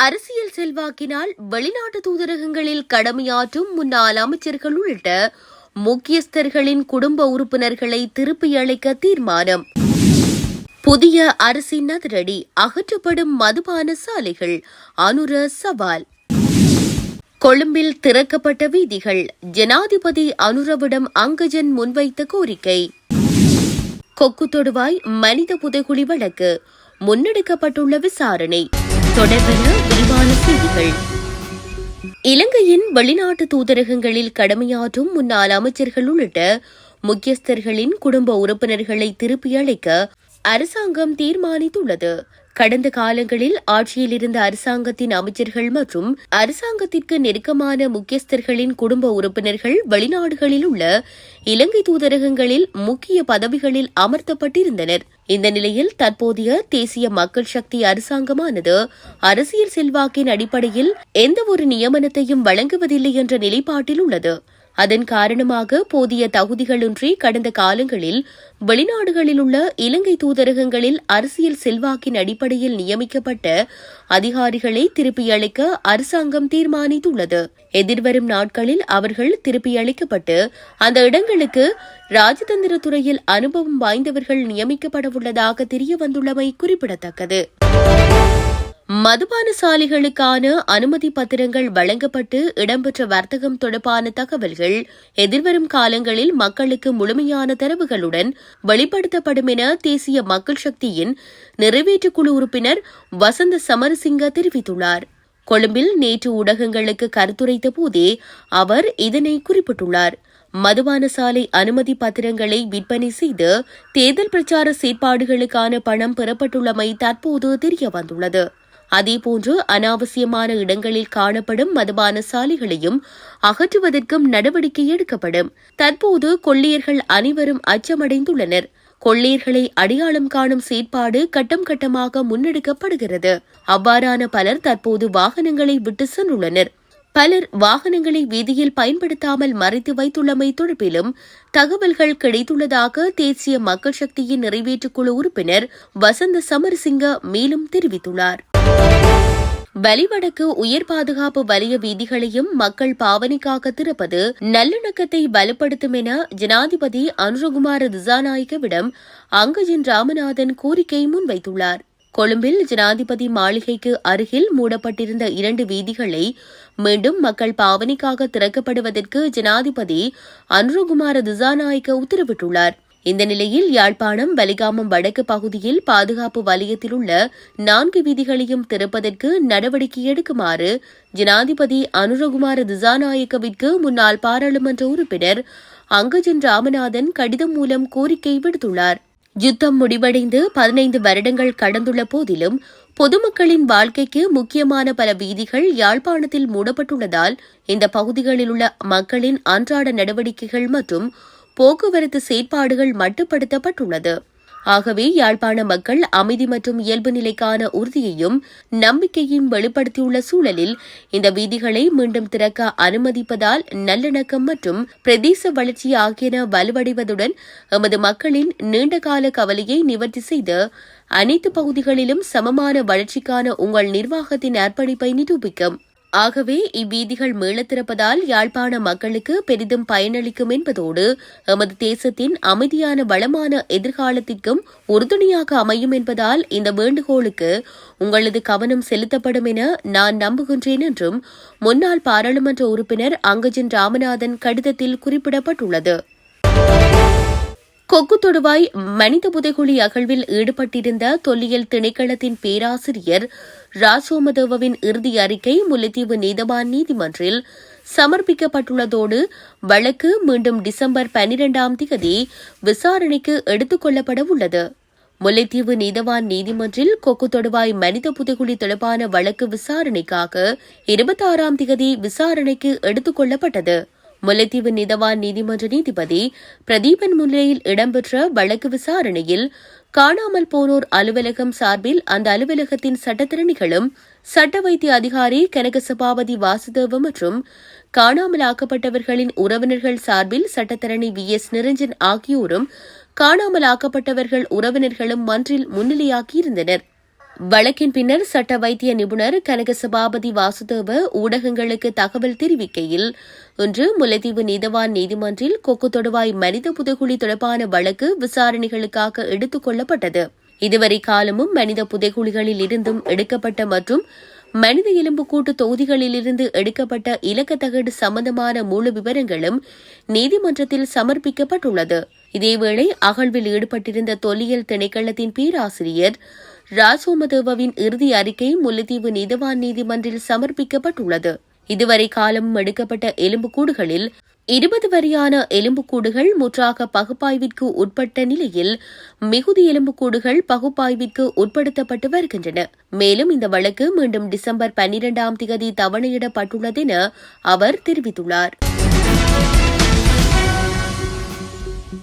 அரசியல் செல்வாக்கினால் வெளிநாட்டு தூதரகங்களில் கடமையாற்றும் முன்னாள் அமைச்சர்கள் உள்ளிட்ட முக்கியஸ்தர்களின் குடும்ப உறுப்பினர்களை திருப்பி அளிக்க தீர்மானம். புதிய அரசின் அதிரடி அகற்றப்படும் மதுபான சாலைகள் அனுர சவால். கொழும்பில் திறக்கப்பட்ட வீதிகள் ஜனாதிபதி அனுரவிடம் அங்கஜன் முன்வைத்த கோரிக்கை. கொக்கு தொடுவாய் மனித புதைகுழி வழக்கு முன்னெடுக்கப்பட்டுள்ள விசாரணை. தொடர்பென விரிவான செய்திகள். இலங்கையின் வெளிநாட்டு தூதரகங்களில் கடமையாற்றும் முன்னாள் அமைச்சர்கள் உள்ளிட்ட முக்கியஸ்தர்களின் குடும்ப உறுப்பினர்களை திருப்பி அளிக்க அரசாங்கம் தீர்மானித்துள்ளது. கடந்த காலங்களில் ஆட்சியில் இருந்த அரசாங்கத்தின் அமைச்சர்கள் மற்றும் அரசாங்கத்திற்கு நெருக்கமான முக்கியஸ்தர்களின் குடும்ப உறுப்பினர்கள் வெளிநாடுகளில் உள்ள இலங்கை தூதரகங்களில் முக்கிய பதவிகளில் அமர்த்தப்பட்டிருந்தனர். இந்த நிலையில் தற்போதைய தேசிய மக்கள் சக்தி அரசாங்கமானது அரசியல் செல்வாக்கின் அடிப்படையில் எந்தவொரு நியமனத்தையும் வழங்குவதில்லை என்ற நிலைப்பாட்டில் உள்ளது. அதன் காரணமாக போதிய தகுதிகளின்றி கடந்த காலங்களில் வெளிநாடுகளில் உள்ள இலங்கை தூதரகங்களில் அரசியல் செல்வாக்கின் அடிப்படையில் நியமிக்கப்பட்ட அதிகாரிகளை திருப்பியளிக்க அரசாங்கம் தீர்மானித்துள்ளது. எதிர்வரும் நாட்களில் அவர்கள் திருப்பியளிக்கப்பட்டு அந்த இடங்களுக்கு ராஜதந்திர துறையில் அனுபவம் வாய்ந்தவர்கள் நியமிக்கப்படவுள்ளதாக தெரியவந்துள்ளமை குறிப்பிடத்தக்கது. மதுபான சாலைகளுக்கான அனுமதி பத்திரங்கள் வழங்கப்பட்டு இடம்பெற்ற வர்த்தகம் தொடர்பான தகவல்கள் எதிர்வரும் காலங்களில் மக்களுக்கு முழுமையான தரவுகளுடன் வெளிப்படுத்தப்படும் என தேசிய மக்கள் சக்தியின் நிறைவேற்றுக்குழு உறுப்பினர் வசந்த சமரசிங்க தெரிவித்துள்ளார். கொழும்பில் நேற்று ஊடகங்களுக்கு கருத்துரைத்த போதே அவர் இதனை குறிப்பிட்டுள்ளார். மதுபான சாலை அனுமதி பத்திரங்களை விற்பனை செய்து தேர்தல் பிரச்சார செயற்பாடுகளுக்கான பணம் பெறப்பட்டுள்ளமை தற்போது தெரியவந்துள்ளது. அதேபோன்று அனாவசியமான இடங்களில் காணப்படும் மதுபான சாலைகளையும் அகற்றுவதற்கும் நடவடிக்கை எடுக்கப்படும். தற்போது கொள்ளையர்கள் அனைவரும் அச்சமடைந்துள்ளனர். கொள்ளையர்களை அடையாளம் காணும் செயற்பாடு கட்டம் கட்டமாக முன்னெடுக்கப்படுகிறது. அவ்வாறான பலர் தற்போது வாகனங்களை விட்டு சென்றுள்ளனர். பலர் வாகனங்களை வீதியில் பயன்படுத்தாமல் மறைத்து வைத்துள்ளமை தொடர்பிலும் தகவல்கள் கிடைத்துள்ளதாக தேசிய மக்கள் சக்தியின் நிறைவேற்றுக்குழு உறுப்பினர் வசந்த சமரசிங்க மேலும் தெரிவித்துள்ளார். வலிவடக்கு உயர் பாதுகாப்பு வலய வீதிகளையும் மக்கள் பாவனைக்காக திறப்பது நல்லிணக்கத்தை வலுப்படுத்தும் என ஜனாதிபதி அனுரகுமார திசாநாயக்கவிடம் அங்கஜின் ராமநாதன் கோரிக்கை முன்வைத்துள்ளார். கொழும்பில் ஜனாதிபதி மாளிகைக்கு அருகில் மூடப்பட்டிருந்த இரண்டு வீதிகளை மீண்டும் மக்கள் பாவனைக்காக திறக்கப்படுவதற்கு ஜனாதிபதி அனுரகுமார திசாநாயக்க உத்தரவிட்டுள்ளார். இந்த நிலையில் யாழ்ப்பாணம் வலிகாமம் வடக்கு பகுதியில் பாதுகாப்பு வலயத்தில் உள்ள நான்கு வீதிகளையும் திறப்பதற்கு நடவடிக்கை எடுக்குமாறு ஜனாதிபதி அனுரகுமார திசாநாயக்கவிற்கு முன்னாள் பாராளுமன்ற உறுப்பினர் அங்கஜன் ராமநாதன் கடிதம் மூலம் கோரிக்கை விடுத்துள்ளார். யுத்தம் முடிவடைந்து பதினைந்து வருடங்கள் கடந்துள்ள போதிலும் பொதுமக்களின் வாழ்க்கைக்கு முக்கியமான பல வீதிகள் யாழ்ப்பாணத்தில் மூடப்பட்டுள்ளதால் இந்த பகுதிகளில் உள்ள மக்களின் அன்றாட நடவடிக்கைகள் மற்றும் போக்குவரத்து செயற்பாடுகள் மட்டுப்படுத்தப்பட்டுள்ளது. ஆகவே யாழ்ப்பாண மக்கள் அமைதி மற்றும் இயல்பு நிலைக்கான உறுதியையும் நம்பிக்கையும் வெளிப்படுத்தியுள்ள சூழலில் இந்த வீதிகளை மீண்டும் திறக்க அனுமதிப்பதால் நல்லிணக்கம் மற்றும் பிரதேச வளர்ச்சி ஆகியன வலுவடைவதுடன் எமது மக்களின் நீண்டகால கவலையை நிவர்த்தி செய்து அனைத்து பகுதிகளிலும் சமமான வளர்ச்சிக்கான உங்கள் நிர்வாகத்தின் அர்ப்பணிப்பை நிரூபிக்கும். ஆகவே இவ்வீதிகள் மீளத்திறப்பதால் யாழ்ப்பாண மக்களுக்கு பெரிதும் பயனளிக்கும் என்பதோடு எமது தேசத்தின் அமைதியான வளமான எதிர்காலத்திற்கும் உறுதுணையாக அமையும் என்பதால் இந்த வேண்டுகோளுக்கு உங்களது கவனம் செலுத்தப்படும் என நான் நம்புகின்றேன் என்றும் முன்னாள் பாராளுமன்ற உறுப்பினர் அங்கஜன் ராமநாதன் கடிதத்தில் குறிப்பிடப்பட்டுள்ளது. கொக்கு தொடுவாய் மனித புதைகுழி அகழ்வில் ஈடுபட்டிருந்த தொல்லியல் திணைக்களத்தின் பேராசிரியர் ராஜோமதேவவின் இறுதி அறிக்கை முல்லைத்தீவு நீதவான் நீதிமன்றில் சமர்ப்பிக்கப்பட்டுள்ளதோடு வழக்கு மீண்டும் டிசம்பர் பனிரெண்டாம் தேதி விசாரணைக்கு எடுத்துக் கொள்ளப்பட உள்ளது. முல்லைத்தீவு நீதவான் நீதிமன்றில் கொக்கு தொடுவாய் மனித புதைகுழி தொடர்பான வழக்கு விசாரணைக்காக இருபத்தாறாம் தேதி விசாரணைக்கு எடுத்துக் கொள்ளப்பட்டது. முல்லைத்தீவு நிதவான் நீதிமன்ற நீதிபதி பிரதீபன் முன்னிலையில் இடம்பெற்ற வழக்கு விசாரணையில் காணாமல் போனோர் அலுவலகம் சார்பில் அந்த அலுவலகத்தின் சட்டத்திறனிகளும் சட்ட வைத்திய அதிகாரி கனக சபாபதி வாசுதேவ மற்றும் காணாமலாக்கப்பட்டவர்களின் உறவினர்கள் சார்பில் சட்டத்தரணி வி. எஸ். நிரஞ்சன் ஆகியோரும் காணாமலாக்கப்பட்டவர்கள் உறவினர்களும் மன்றில் முன்னிலையாகியிருந்தனா் வழக்கின் பின்னர் சட்ட வைத்திய நிபுணர் கனக சபாபதி வாசுதேவ ஊடகங்களுக்கு தகவல் தெரிவிக்கையில் இன்று முல்லைத்தீவு நீதவான் நீதிமன்றில் கொக்கு தொடுவாய் மனித புதைகுழி தொடர்பான வழக்கு விசாரணைகளுக்காக எடுத்துக் கொள்ளப்பட்டது. இதுவரை காலமும் மனித புதைகுழிகளில் இருந்தும் எடுக்கப்பட்ட மற்றும் மனித எலும்புக்கூட்டு தொகுதிகளிலிருந்து எடுக்கப்பட்ட இலக்கத்தகடு சம்பந்தமான முழு விவரங்களும் நீதிமன்றத்தில் சமர்ப்பிக்கப்பட்டுள்ளது. இதேவேளை அகழ்வில் ஈடுபட்டிருந்த தொல்லியல் திணைக்களத்தின் பேராசிரியர் ராஜோமதேவவின் இறுதி அறிக்கை முல்லைத்தீவு நீதவான் நீதிமன்றில் சமர்ப்பிக்கப்பட்டுள்ளது. இதுவரை காலமும் எடுக்கப்பட்ட எலும்புக்கூடுகளில் இருபது வரையான எலும்புக்கூடுகள் முற்றாக பகுப்பாய்விற்கு உட்பட்ட நிலையில் மிகுதி எலும்புக்கூடுகள் பகுப்பாய்விற்கு உட்படுத்தப்பட்டு வருகின்றன. மேலும் இந்த வழக்கு மீண்டும் டிசம்பர் பன்னிரண்டாம் தேதி தவணையிடப்பட்டுள்ளதென அவர் தெரிவித்துள்ளார்.